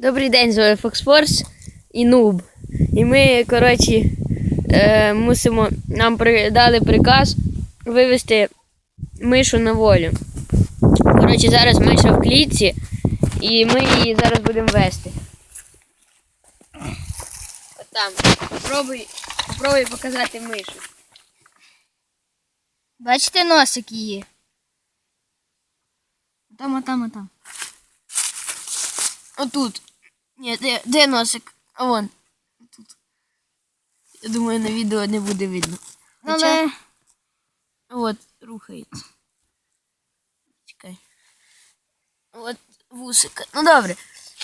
Добрий день, з вами Fox Force і Нуб. І ми, коротше, е, мусимо, нам при, дали приказ вивести мишу на волю. Коротше, зараз миша в клітці, і ми її зараз будемо вести. От там. Попробуй, попробуй показати мишу. Бачите носик її? Там, а там, а там. Отут. Ні, де, де носик? А вон. Тут. Я думаю, на відео не буде видно. Але От, рухається. Чекай. От вусика. Ну добре.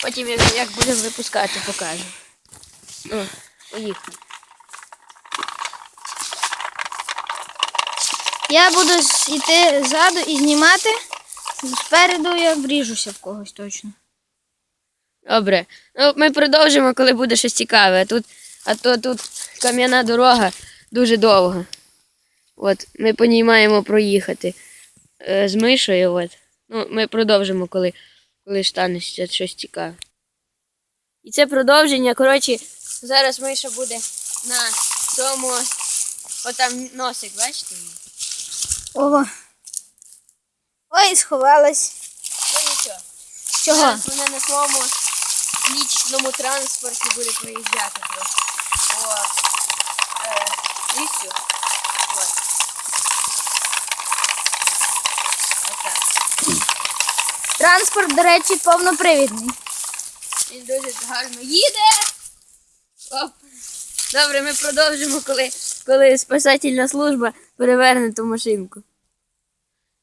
Потім як, як будемо випускати, покажу. Ну, поїхали. я буду йти ззаду і знімати. Спереду я вріжуся в когось точно. Добре. Ну, ми продовжимо, коли буде щось цікаве. А тут, а то тут кам'яна дорога дуже довга. От, ми по ній маємо проїхати е, з мишою. От. Ну, ми продовжимо, коли, коли станеться щось цікаве. І це продовження, коротше, зараз миша буде на цьому. Отам носик, бачите? Ого. Ой, сховалась. Ну нічого. Чого? Зараз вона на своєму лічному транспорті буде проїжджати просто по. От. Отак. Транспорт, до речі, повнопривідний. Він дуже гарно їде. Оп. Добре, ми продовжимо, коли, коли спасательна служба переверне ту машинку.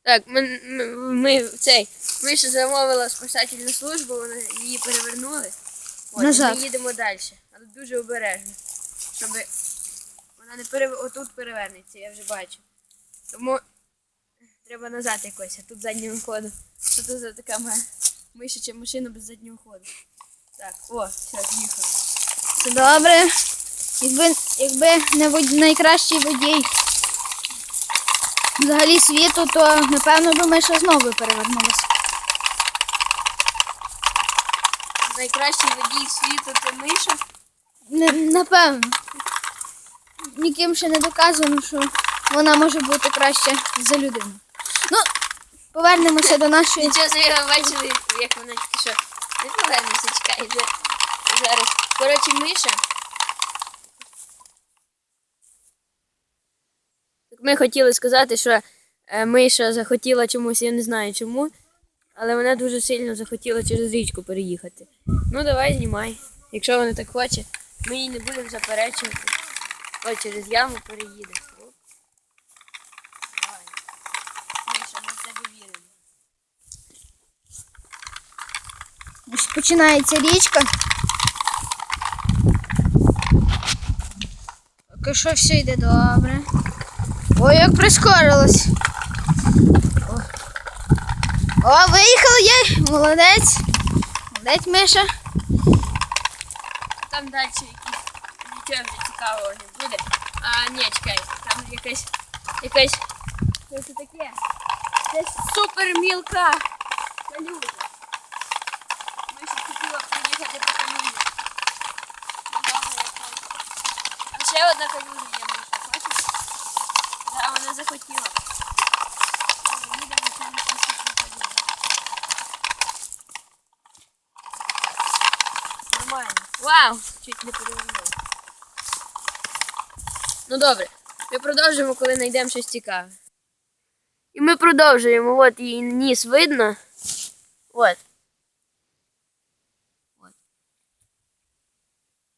Так, ми, ми, ми цей. Ми ще замовила спасательну службу, вони її перевернули. От, Назад. Ми їдемо далі. Але дуже обережно. Щоб вона не перев... отут перевернеться, я вже бачу. Тому треба назад якось, а тут заднім ходом. Що це за така ма- мишача машина без заднього ходу? Так, о, все, з'їхали. Це добре. Якби, якби не найкращий водій взагалі світу, то напевно би Миша знову перевернулася. Найкращий водій світу це миша. Не, напевно. Ніким ще не доказано, що вона може бути краще за людину. Ну, повернемося до нашої. Нічого собі ви бачили, як вона тільки що. Не повернеться, чекай. Зараз. Коротше, миша. Ми хотіли сказати, що е, миша захотіла чомусь, я не знаю чому, але вона дуже сильно захотіла через річку переїхати. Ну давай знімай. Якщо вона так хоче, ми їй не будемо заперечувати. Ось через яму переїде. Миша, ми в тебе віримо. Починається річка. Поки що все йде добре. Ой, як прискорилось. О, О виїхав є. Молодець. Молодець, Миша. Там далі якісь нічого вже цікавого не буде. А, ні, чекай, там якась якась. Що це таке? Це супер мілка калюжа. Вона захотіла. Ну. Нормально. Вау! Чуть не перевернула. Ну добре. Ми продовжимо, коли знайдемо щось цікаве. І ми продовжуємо. От її ніс видно. От. От.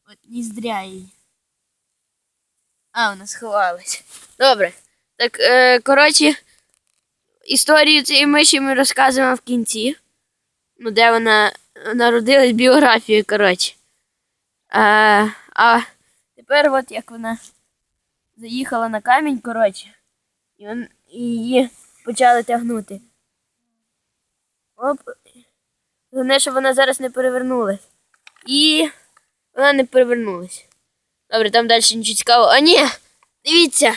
От ніздря її. А, вона сховалась. Добре. Так, е, коротше, історію цієї миші ми розказуємо в кінці. Ну, де вона народилась, біографію, коротше. А, а тепер от як вона заїхала на камінь, коротше, і, он, і її почали тягнути. Оп. Головне, щоб вона зараз не перевернулась. І вона не перевернулась. Добре, там далі нічого цікавого. А ні! Дивіться!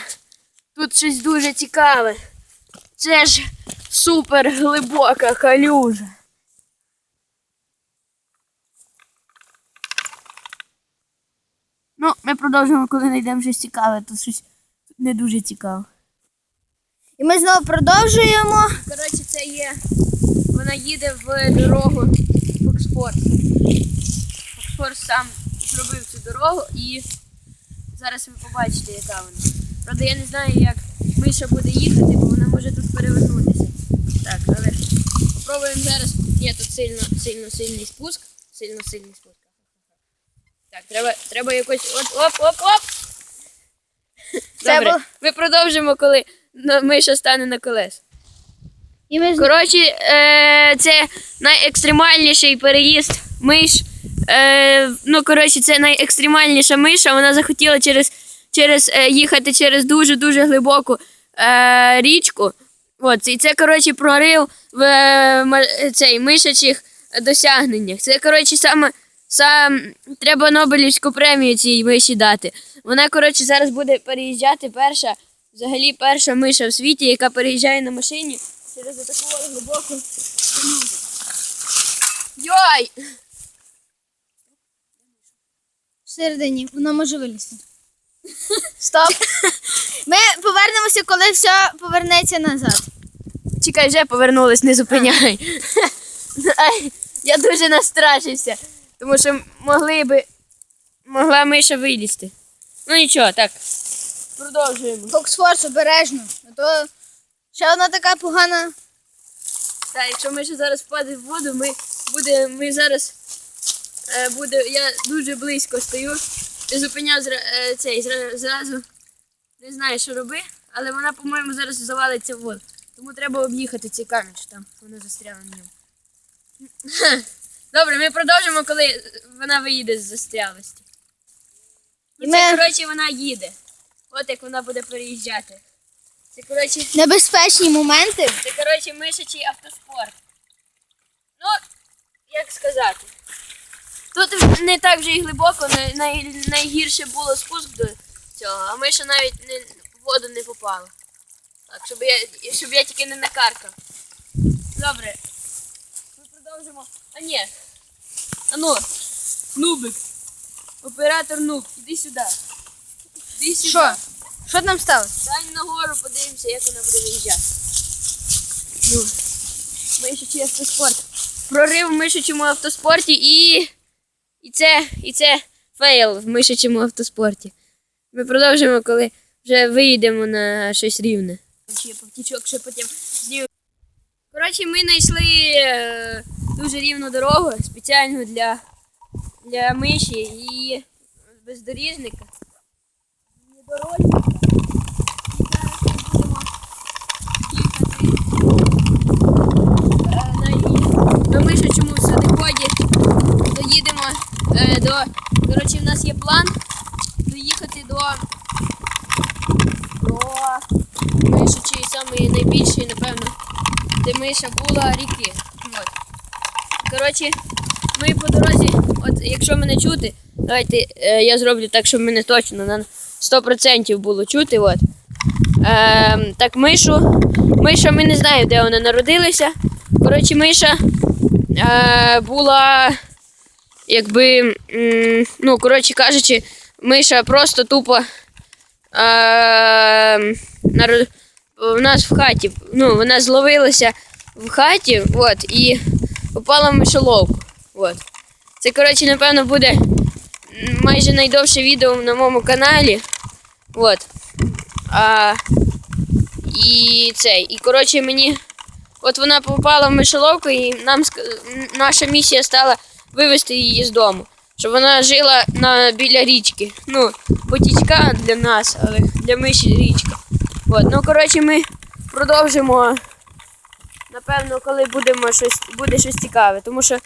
Тут щось дуже цікаве. Це ж супер глибока калюжа. Ну, ми продовжимо, коли знайдемо щось цікаве, то щось не дуже цікаве. І ми знову продовжуємо. Коротше, це є. Вона їде в дорогу Фоксфорс. Фоксфорс сам зробив цю дорогу і зараз ви побачите, яка вона. Правда, я не знаю, як Миша буде їхати, бо вона може тут перевернутися. Так, але спробуємо зараз. Ні, тут сильно, сильно сильний спуск. Сильно сильний спуск. Так, треба, треба якось. От, оп, оп, оп! Це Добре, ми продовжимо, коли Миша стане на колес. І ми Коротше, е, це найекстремальніший переїзд миш. Е, ну, коротше, це найекстремальніша миша. Вона захотіла через, через, е, їхати через дуже-дуже глибоку е, річку. От, і це, коротше, прорив в е, цей, мишачих досягненнях. Це, коротше, саме, сам, треба Нобелівську премію цій миші дати. Вона, коротше, зараз буде переїжджати перша, взагалі перша миша в світі, яка переїжджає на машині через таку глибоку. Йой! всередині, вона може вилізти. Стоп. Ми повернемося, коли все повернеться назад. Чекай, вже повернулась, не зупиняй. Ай, я дуже настрашився, тому що могли би. Могла миша вилізти. Ну нічого, так. Продовжуємо. Фоксфорс обережно. А то ще одна така погана. Так, якщо Миша зараз впаде в воду, ми буде, ми зараз е, буде, я дуже близько стою. Ти зупиняв е, цей зра, зразу. Не знаю, що роби, але вона, по-моєму, зараз завалиться в воду. Тому треба об'їхати цей камінь, що там вона застряла на ньому. Добре, ми продовжимо, коли вона виїде з застрялості. І Ну, це, коротше, вона їде. От як вона буде переїжджати. Це, коротше, Небезпечні моменти. це, коротше, мишачий автоспорт. Ну, як сказати. Тут не так вже і глибоко, най, най, найгірше було спуск до цього, а миша навіть не, в воду не попала. Так, щоб я, щоб я тільки не накаркав. Добре. Ми продовжимо. А ні. А ну, нубик. Оператор нуб, іди сюди. Іди сюди. Що? Що там сталося? Стань нагору, подивимося, як вона буде виїжджати. Ну, мишачий автоспорт. Прорив в мишачому автоспорті і. І це, і це фейл в мишачому автоспорті. Ми продовжимо, коли вже виїдемо на щось рівне. Коротше, ми знайшли е, дуже рівну дорогу спеціально для, для миші і бездоріжника. Внедорожника. На мишачому садиході доїдемо е, до. Коротше, в нас є план доїхати до. До мишачої самої найбільшої, напевно, де миша була ріки. От. Коротше, ми по дорозі, от якщо мене чути, давайте е, я зроблю так, щоб мене точно на 100% було чути. От. Е, так, мишу. Миша, ми не знаємо, де вона народилася. Коротше, миша е, була, якби, ну, коротше кажучи, миша просто тупо е, в нас в хаті. Ну, вона зловилася в хаті, от, і попала в мишоловку. От. Це, коротше, напевно, буде майже найдовше відео на моєму каналі. От. А, і цей. І коротше мені. От вона попала в мишоловку, і нам наша місія стала вивезти її з дому. Щоб вона жила на, біля річки. Ну, потічка для нас, але для миші річка. От. Ну, коротше, ми продовжимо. Напевно, коли будемо щось, буде щось цікаве. Тому що,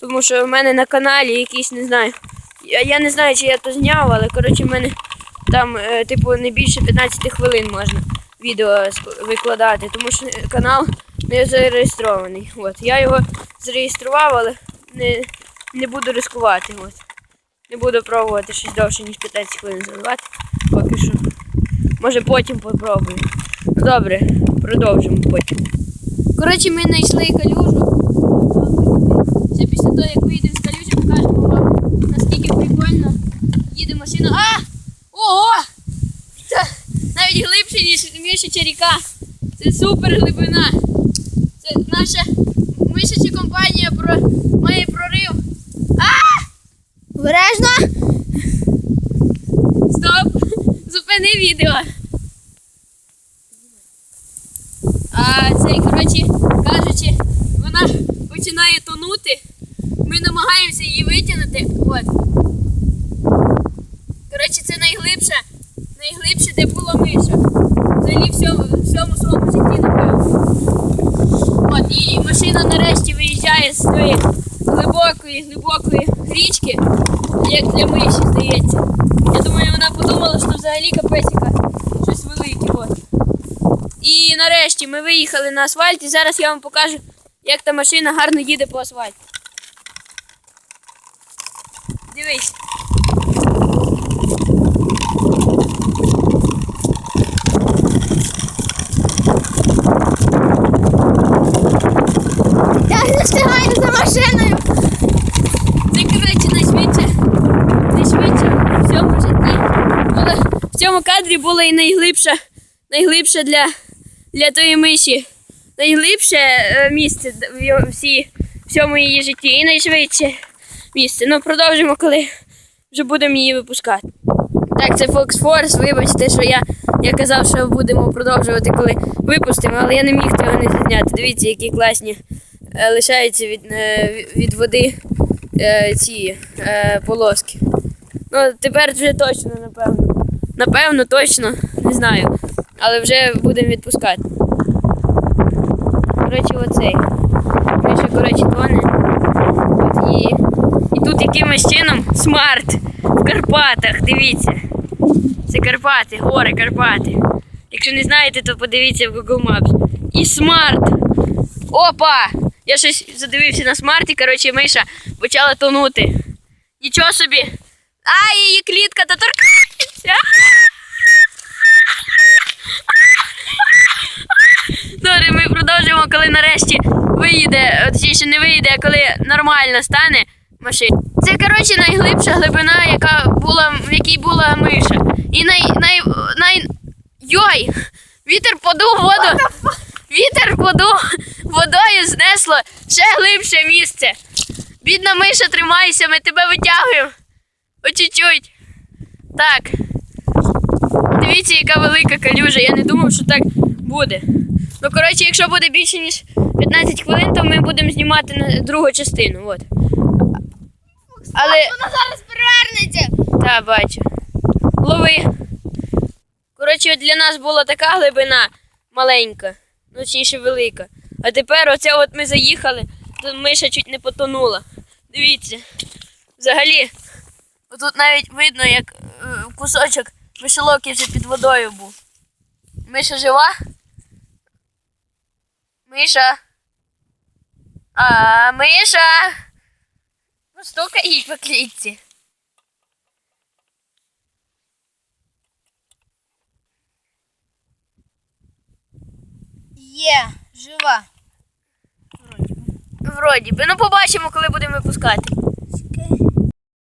тому що в мене на каналі якийсь, не знаю. Я, я не знаю, чи я то зняв, але коротше, в мене там, е, типу, не більше 15 хвилин можна відео викладати, тому що канал не зареєстрований. От. Я його зареєстрував, але не, не буду ризикувати. От. Не буду пробувати щось довше, ніж 15 хвилин заливати. Поки що. Може потім попробую. Ну, Добре, продовжимо потім. Коротше, ми знайшли калюжу. Ще після того, як вийдемо з калюжі, покажемо вам, наскільки прикольно їде машина. А! Ого! Це навіть глибше, ніж мішача ріка. Це супер глибина. Це наша мишача компанія про... має прорив. Обережно. Стоп! Зупини відео. А цей, коротше, кажучи, вона починає тонути. Ми намагаємося її витягнути. От. Коротше, це найглибше, найглибше, де була миша. Взагалі всьому, всьому своєму житті, напевно. От, і машина нарешті виїжджає з тої глибокої, глибокої річки, як для миші, здається. Я думаю, вона подумала, що взагалі капець щось велике. От. І нарешті ми виїхали на асфальт, і зараз я вам покажу, як та машина гарно їде по асфальті. Дивись. Я не встигаю за машиною. Це, коротше, найшвидше, найшвидше в цьому житті. Але в цьому кадрі було і найглибше, найглибше для, для тої миші. Найглибше е, місце в всі, всьому її житті. І найшвидше місце. Ну, продовжимо, коли вже будемо її випускати. Так, це Fox Force, вибачте, що я, я казав, що будемо продовжувати, коли випустимо, але я не міг цього не зняти. Дивіться, які класні е, лишаються від, е, від води ці полоски. Ну, тепер вже точно, напевно. Напевно, точно, не знаю. Але вже будемо відпускати. Коротше, оцей. Миша, коротше, тоне. І, і тут якимось чином смарт в Карпатах, дивіться. Це Карпати, гори Карпати. Якщо не знаєте, то подивіться в Google Maps. І смарт. Опа! Я щось задивився на смарті, коротше, миша почала тонути. Нічого собі. А, її клітка та торкається. Добре, ми продовжимо, коли нарешті виїде, точніше не виїде, а коли нормально стане машина. Це, коротше, найглибша глибина, яка була, в якій була миша. І най, най, най... Йой! Вітер подув воду. Вітер подув водою знесло ще глибше місце. Бідна миша, тримайся, ми тебе витягуємо. По чуть-чуть. Так. Дивіться, яка велика калюжа. Я не думав, що так буде. Ну, коротше, якщо буде більше, ніж 15 хвилин, то ми будемо знімати на другу частину. От. Але. Вона зараз перевернеться. Та, бачу. Лови. Коротше, для нас була така глибина маленька, ну точніше велика. А тепер оце от ми заїхали, то миша чуть не потонула. Дивіться. Взагалі, тут навіть видно, як е, кусочок мишеловки вже під водою був. Миша жива? Миша. А, Миша. Постукай їй по клітці. Є, жива. Вроді би. Ну побачимо, коли будемо випускати.